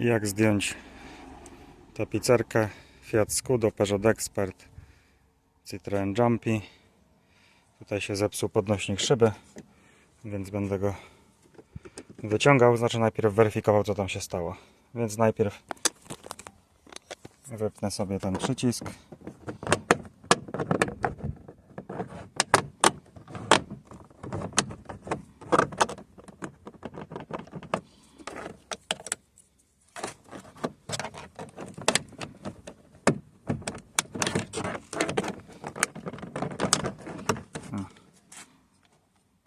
Jak zdjąć tapicerkę Fiat Scudo, Peugeot Expert, Citroen Jumpy. Tutaj się zepsuł podnośnik szyby, więc będę go wyciągał. Znaczy najpierw weryfikował co tam się stało. Więc najpierw wypnę sobie ten przycisk.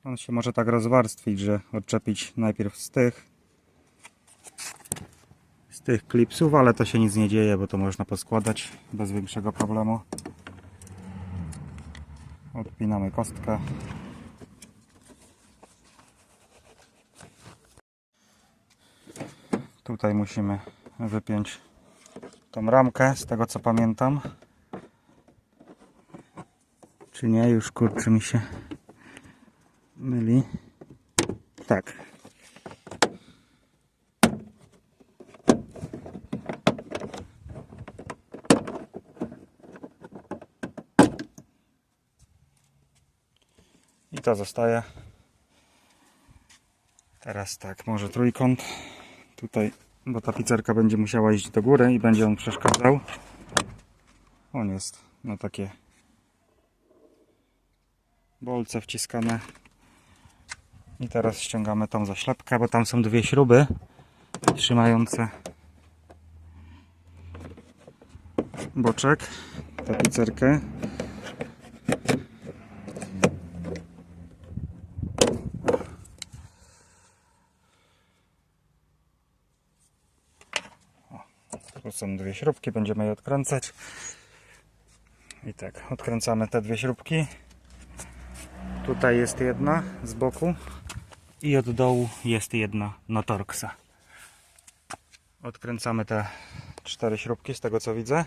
On się może tak rozwarstwić, że odczepić najpierw z tych z tych klipsów, ale to się nic nie dzieje, bo to można poskładać bez większego problemu. Odpinamy kostkę. Tutaj musimy wypiąć tą ramkę, z tego co pamiętam. Czy nie? Już kurczę mi się myli. Tak. I to zostaje. Teraz tak, może trójkąt. Tutaj, bo ta pizzerka będzie musiała iść do góry i będzie on przeszkadzał. On jest na takie bolce wciskane. I teraz ściągamy tą zaślepkę, bo tam są dwie śruby trzymające boczek, tapicerkę. Tu są dwie śrubki, będziemy je odkręcać. I tak, odkręcamy te dwie śrubki. Tutaj jest jedna z boku i od dołu jest jedna na Torxa. Odkręcamy te cztery śrubki z tego co widzę.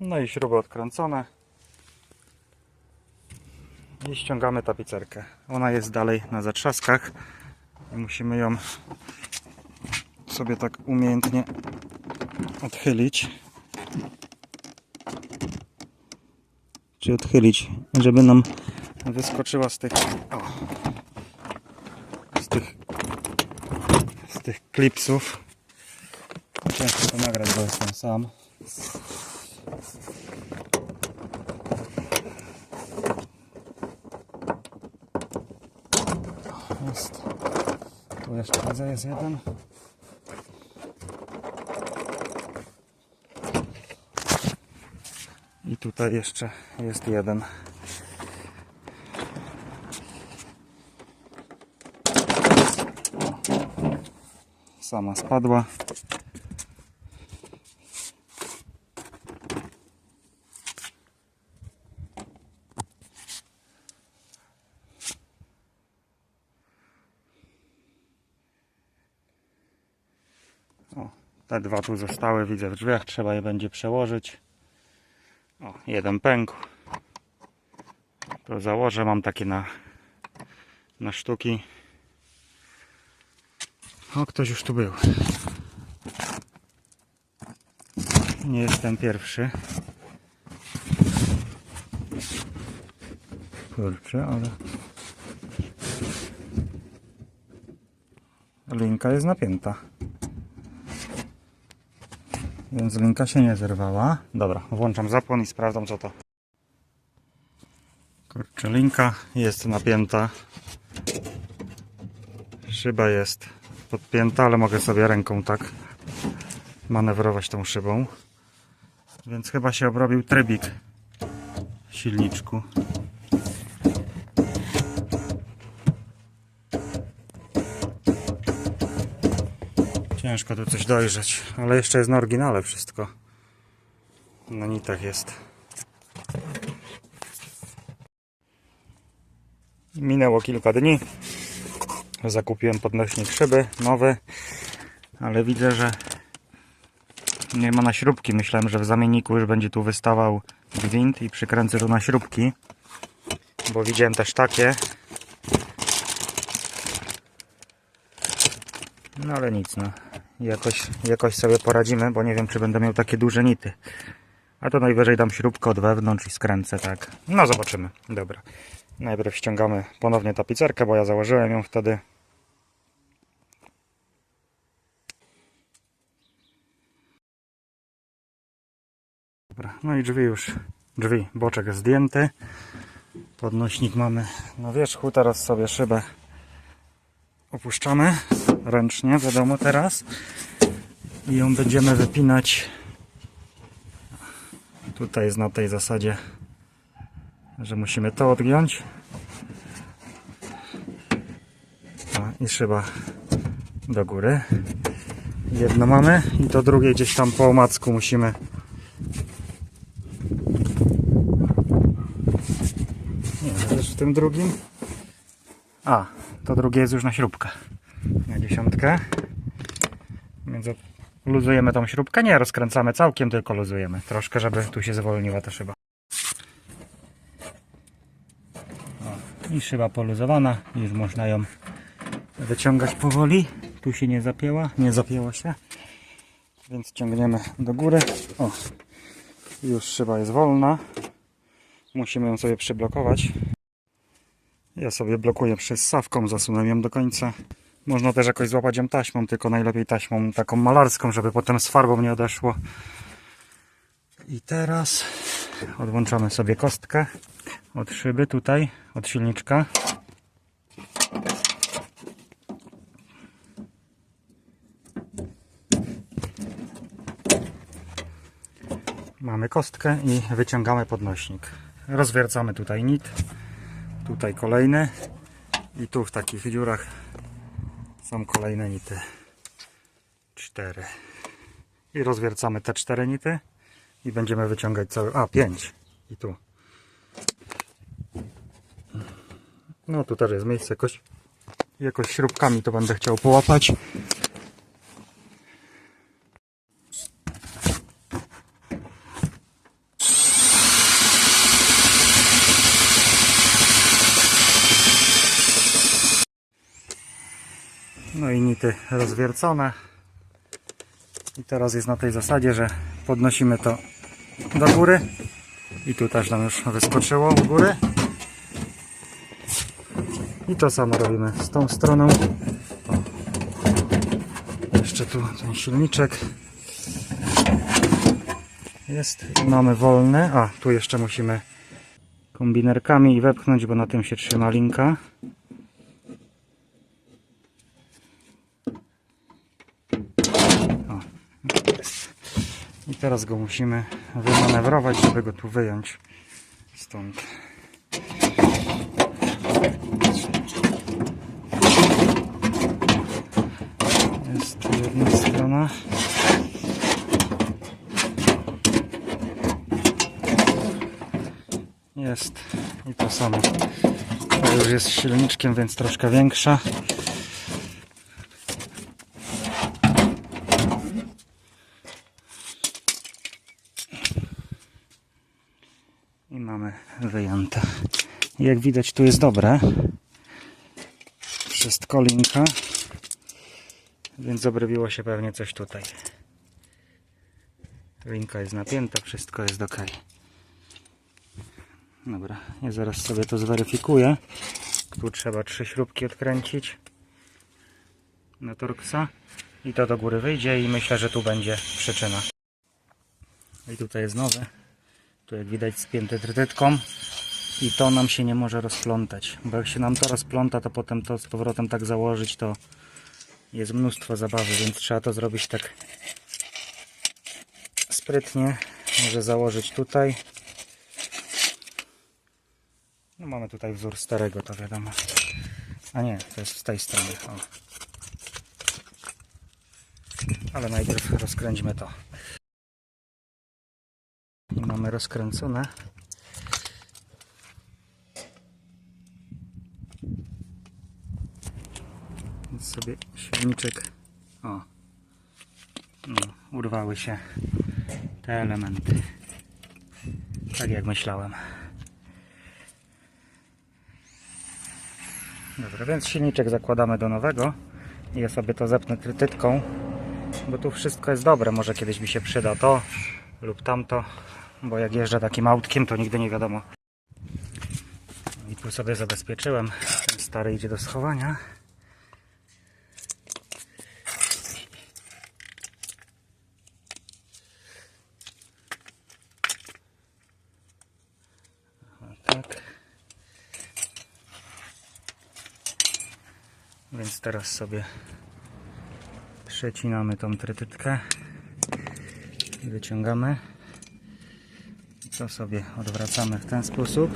No i śruby odkręcone. I ściągamy tapicerkę. Ona jest dalej na zatrzaskach musimy ją sobie tak umiejętnie odchylić. Czy odchylić, żeby nam wyskoczyła z tych o, z tych z tych klipsów. Ciężko to nagrać, bo jestem sam. Jest. Tu jeszcze widzę jest jeden. I tutaj jeszcze jest jeden sama spadła. O, te dwa tu zostały, widzę w drzwiach, trzeba je będzie przełożyć. O, jeden pękł. To założę, mam takie na, na sztuki. O, ktoś już tu był. Nie jestem pierwszy. Kurczę, ale... Linka jest napięta. Więc linka się nie zerwała. Dobra, włączam zapłon i sprawdzam co to. Kurczę, linka jest napięta. Szyba jest podpięta, ale mogę sobie ręką tak manewrować tą szybą. Więc chyba się obrobił trybik w silniczku. Ciężko tu coś dojrzeć, ale jeszcze jest na oryginale wszystko. Na nitach jest. Minęło kilka dni. Zakupiłem podnośnik szyby nowy, ale widzę, że nie ma na śrubki. Myślałem, że w zamienniku już będzie tu wystawał gwint i przykręcę tu na śrubki, bo widziałem też takie. No ale nic, no. Jakoś, jakoś sobie poradzimy, bo nie wiem, czy będę miał takie duże nity. A to najwyżej dam śrubkę od wewnątrz i skręcę, tak. No zobaczymy. Dobra. Najpierw ściągamy ponownie tapicerkę, bo ja założyłem ją wtedy. Dobra, no i drzwi już, drzwi, boczek zdjęty. Podnośnik mamy na wierzchu, teraz sobie szybę opuszczamy ręcznie, wiadomo teraz. I ją będziemy wypinać. Tutaj jest na tej zasadzie, że musimy to odgiąć. I szyba do góry. Jedno mamy i to drugie gdzieś tam po omacku musimy Nie, też w tym drugim. A, to drugie jest już na śrubkę. Na dziesiątkę. Więc luzujemy tą śrubkę. Nie rozkręcamy całkiem, tylko luzujemy. Troszkę, żeby tu się zwolniła ta szyba. O, I szyba poluzowana. Już można ją wyciągać powoli. Tu się nie zapięła. Nie zapięła się. Więc ciągniemy do góry. O, już szyba jest wolna. Musimy ją sobie przyblokować. Ja sobie blokuję przez sawką, zasunę ją do końca. Można też jakoś złapać ją taśmą, tylko najlepiej taśmą taką malarską, żeby potem z farbą nie odeszło. I teraz odłączamy sobie kostkę od szyby tutaj, od silniczka. Mamy kostkę i wyciągamy podnośnik. Rozwiercamy tutaj nit, tutaj kolejny i tu w takich dziurach są kolejne nity. Cztery. I rozwiercamy te cztery nity i będziemy wyciągać cały. A, pięć. I tu. No tu też jest miejsce jakoś, jakoś śrubkami to będę chciał połapać. No i nity rozwiercone. I teraz jest na tej zasadzie, że podnosimy to do góry. I tu też nam już wyskoczyło u góry. I to samo robimy z tą stroną. Jeszcze tu ten silniczek jest. Mamy wolny. A, tu jeszcze musimy kombinerkami wepchnąć, bo na tym się trzyma linka. I teraz go musimy wymanewrować, żeby go tu wyjąć stąd. Jest tu jedna strona. Jest i to samo. To już jest silniczkiem, więc troszkę większa. I mamy wyjęte. Jak widać tu jest dobre. Wszystko linka. Więc obrobiło się pewnie coś tutaj. Linka jest napięta, wszystko jest ok. Dobra, ja zaraz sobie to zweryfikuję. Tu trzeba trzy śrubki odkręcić na torksa i to do góry wyjdzie i myślę, że tu będzie przyczyna. I tutaj jest nowe. Tu jak widać spięte trytytką i to nam się nie może rozplątać, bo jak się nam to rozpląta, to potem to z powrotem tak założyć, to jest mnóstwo zabawy, więc trzeba to zrobić tak sprytnie, może założyć tutaj. No mamy tutaj wzór starego, to wiadomo. A nie, to jest z tej strony. O. Ale najpierw rozkręćmy to. Rozkręcone. Sobie silniczek. O. No, urwały się te elementy. Tak jak myślałem. Dobra, więc silniczek zakładamy do nowego. ja sobie to zepnę trytytką, bo tu wszystko jest dobre, może kiedyś mi się przyda to lub tamto, bo jak jeżdżę takim autkiem, to nigdy nie wiadomo. I tu sobie zabezpieczyłem, ten stary idzie do schowania. Tak. Więc teraz sobie przecinamy tą trytytkę i wyciągamy. To sobie odwracamy w ten sposób.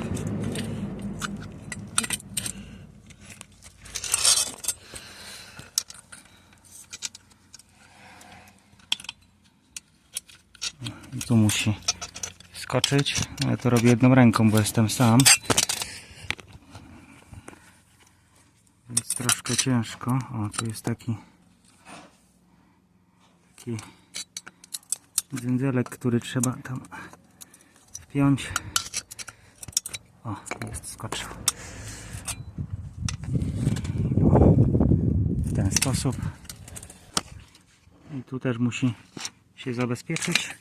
Tu musi skoczyć. Ja to robię jedną ręką, bo jestem sam. Więc troszkę ciężko. O, tu jest taki taki dzędzelek, który trzeba tam wpiąć. O, jest, skoczył. W ten sposób. I tu też musi się zabezpieczyć.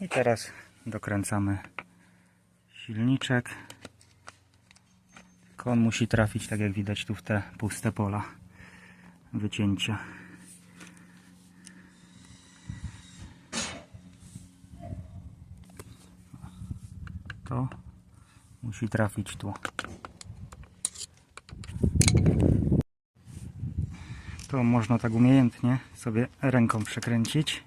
I teraz dokręcamy silniczek. Tylko on musi trafić, tak jak widać tu w te puste pola wycięcia. To musi trafić tu. To można tak umiejętnie sobie ręką przekręcić.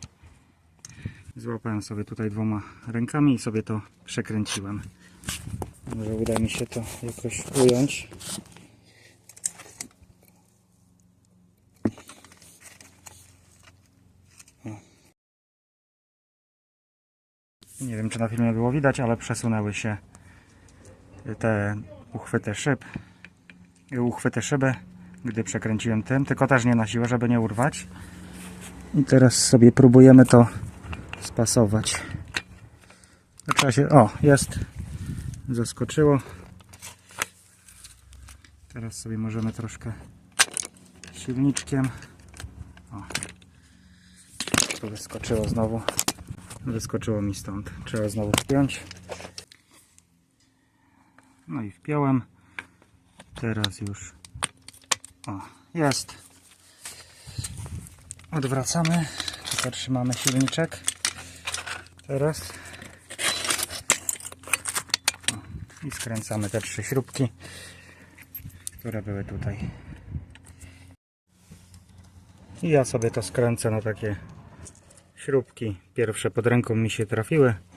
Złapałem sobie tutaj dwoma rękami i sobie to przekręciłem. Może uda mi się to jakoś ująć. Nie wiem, czy na filmie było widać, ale przesunęły się te uchwyty szyb, uchwyty szyby, gdy przekręciłem tym, tylko też nie na siłę, żeby nie urwać. I teraz sobie próbujemy to spasować. Trzeba się, o, jest. Zaskoczyło. Teraz sobie możemy troszkę silniczkiem. O. To wyskoczyło znowu. Wyskoczyło mi stąd. Trzeba znowu wpiąć. No i wpiąłem. Teraz już. O, jest. Odwracamy. Tylko trzymamy silniczek. Teraz. O, I skręcamy te trzy śrubki, które były tutaj. I ja sobie to skręcę na takie śrubki. Pierwsze pod ręką mi się trafiły.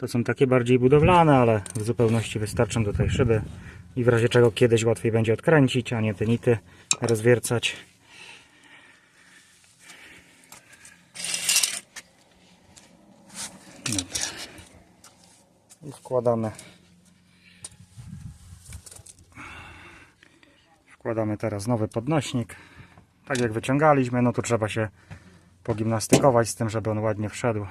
To są takie bardziej budowlane, ale w zupełności wystarczą do tej szyby. I w razie czego kiedyś łatwiej będzie odkręcić, a nie te nity rozwiercać. Dobra. I wkładamy. Wkładamy teraz nowy podnośnik. Tak jak wyciągaliśmy, no to trzeba się pogimnastykować z tym, żeby on ładnie wszedł.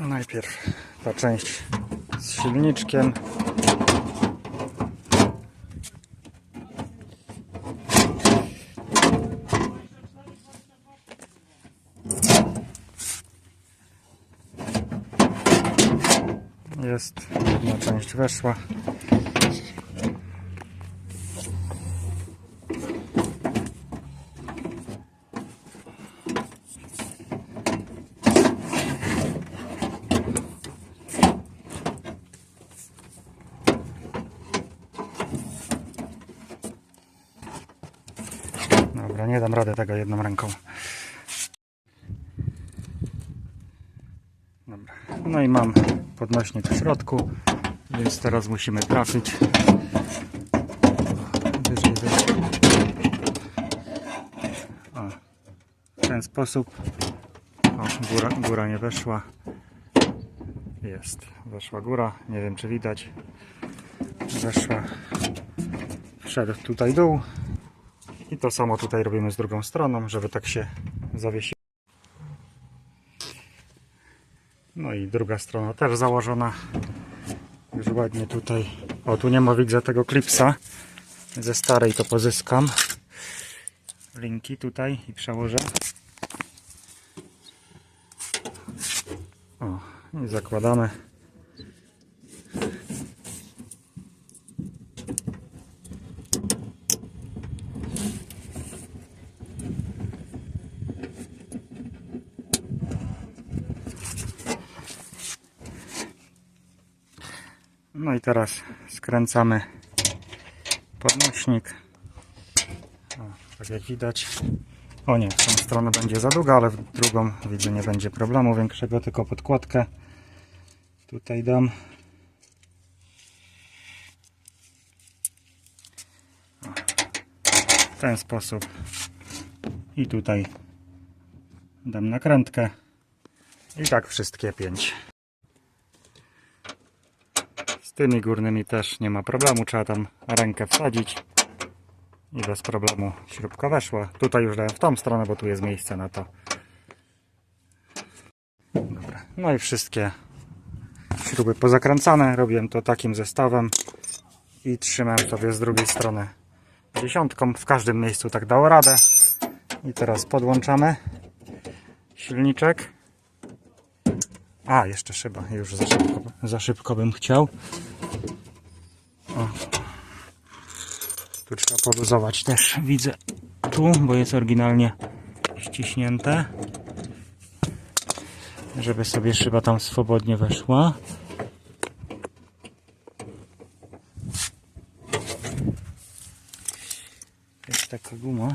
Najpierw ta część z silniczkiem. Jest, jedna część weszła. Dobra, nie dam rady tego jedną ręką. Dobra. No i mam podnośnik w środku, więc teraz musimy trafić. Wyżej, wyżej. O, w ten sposób. O, góra, góra nie weszła. Jest, weszła góra. Nie wiem czy widać. Weszła. Wszedł tutaj dół. To samo tutaj robimy z drugą stroną, żeby tak się zawiesiło. No i druga strona też założona. Już ładnie tutaj. O, tu nie ma widzę tego klipsa. Ze starej to pozyskam linki tutaj i przełożę. O, i zakładamy. No i teraz skręcamy podnośnik. O, tak jak widać. O nie, w tą stronę będzie za długa, ale w drugą widzę nie będzie problemu większego, tylko podkładkę tutaj dam. W ten sposób. I tutaj dam nakrętkę. I tak wszystkie pięć. Tymi górnymi też nie ma problemu, trzeba tam rękę wsadzić i bez problemu śrubka weszła. Tutaj już dałem w tą stronę, bo tu jest miejsce na to. Dobra. No i wszystkie śruby pozakręcane. Robiłem to takim zestawem i trzymałem sobie z drugiej strony dziesiątką. W każdym miejscu tak dało radę. I teraz podłączamy silniczek. A, jeszcze szyba. Już za szybko, za szybko bym chciał. O. Tu trzeba poluzować też, widzę. Tu, bo jest oryginalnie ściśnięte. Żeby sobie szyba tam swobodnie weszła. Jest taka guma.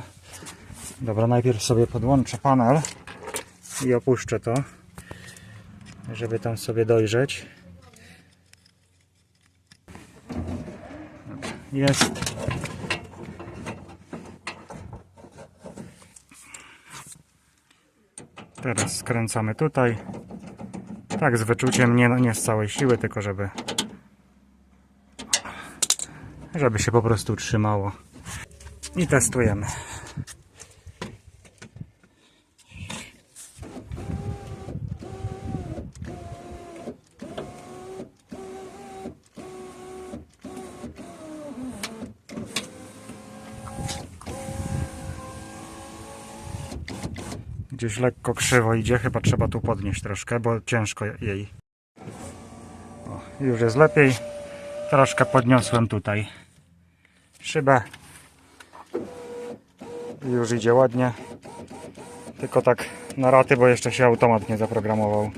Dobra, najpierw sobie podłączę panel i opuszczę to żeby tam sobie dojrzeć. Jest. Teraz skręcamy tutaj. Tak z wyczuciem, nie, nie z całej siły, tylko żeby żeby się po prostu trzymało. I testujemy. Gdzieś lekko krzywo idzie, chyba trzeba tu podnieść troszkę, bo ciężko jej. O, już jest lepiej. Troszkę podniosłem tutaj szybę. Już idzie ładnie. Tylko tak na raty, bo jeszcze się automat nie zaprogramował.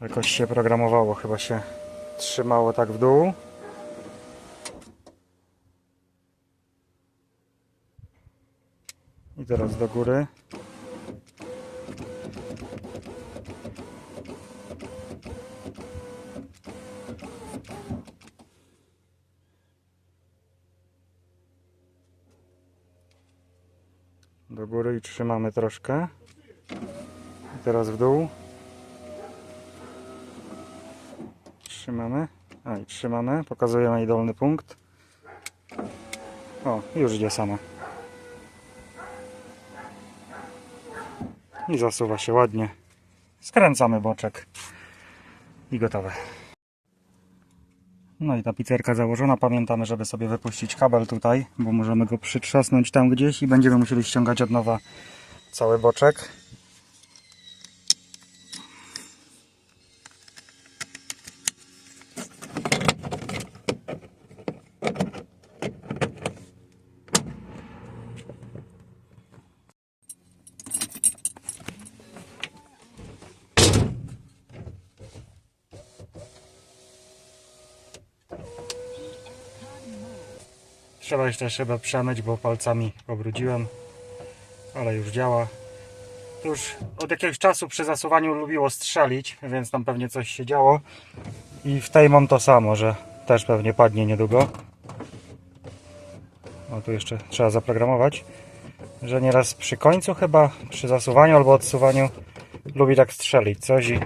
Jakoś się programowało, chyba się trzymało tak w dół. I teraz do góry. do góry i trzymamy troszkę. I teraz w dół. Trzymamy. A i trzymamy. Pokazujemy jej dolny punkt. O, już idzie sama. I zasuwa się ładnie. Skręcamy boczek. I gotowe. No i ta pizzerka założona. Pamiętamy, żeby sobie wypuścić kabel tutaj, bo możemy go przytrzasnąć tam gdzieś i będziemy musieli ściągać od nowa cały boczek. Trzeba jeszcze szybę przemyć, bo palcami pobrudziłem, ale już działa. To już od jakiegoś czasu przy zasuwaniu lubiło strzelić, więc tam pewnie coś się działo. I w tej mam to samo, że też pewnie padnie niedługo. O, tu jeszcze trzeba zaprogramować, że nieraz przy końcu chyba, przy zasuwaniu albo odsuwaniu lubi tak strzelić coś i,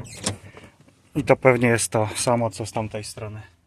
i to pewnie jest to samo co z tamtej strony.